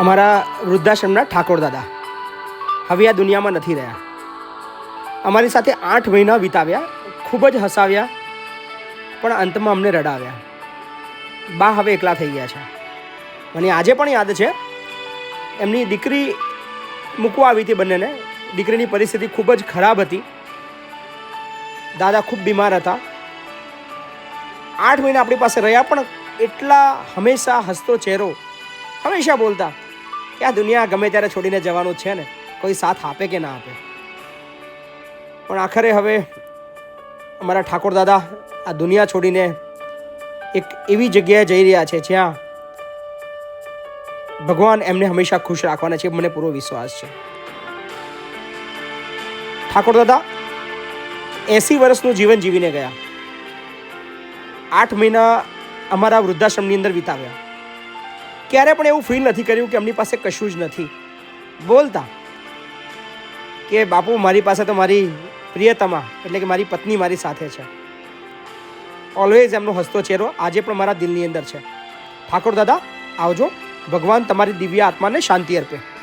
અમારા વૃદ્ધાશ્રમના ઠાકોર દાદા. હવે આ દુનિયામાં નથી રહ્યા. અમારી સાથે આઠ મહિના વિતાવ્યા, ખૂબ જ હસાવ્યા, પણ અંતમાં અમને રડાવ્યા. બા હવે એકલા થઈ ગયા છે. મને આજે પણ યાદ છે, એમની દીકરી મૂકવા આવી હતી બંનેને. દીકરીની પરિસ્થિતિ ખૂબ જ ખરાબ હતી. દાદા ખૂબ બીમાર હતા. આઠ મહિના આપણી પાસે રહ્યા, પણ એટલા હંમેશા હસતો ચહેરો હંમેશા બોલતા. કે આ દુનિયા ગમે ત્યારે છોડીને જવાનું છે ને, કોઈ સાથ આપે કે ના આપે? પણ આખરે હવે અમારા ઠાકોર દાદા આ દુનિયા છોડીને એક એવી જગ્યાએ જઈ રહ્યા છે જ્યાં ભગવાન એમને હંમેશા ખુશ રાખવાના છે, મને પૂરો વિશ્વાસ છે. ઠાકોર દાદા, એસી વર્ષનું જીવન જીવીને ગયા. આઠ મહિના અમારા વૃદ્ધાશ્રમની અંદર વિતાવ્યા. ક્યારે પણ એવું ફીલ નથી કર્યું કે એમની પાસે કશું જ નથી. બોલતા કે બાપુ, મારી પાસે તો મારી પ્રિયતમા, એટલે કે મારી પત્ની મારી સાથે છે. ઓલવેઝ એમનો હસતો ચહેરો આજે પણ મારા દિલની અંદર છે. ઠાકોર દાદા, આવજો. ભગવાન તમારી દિવ્ય આત્માને શાંતિ અર્પે.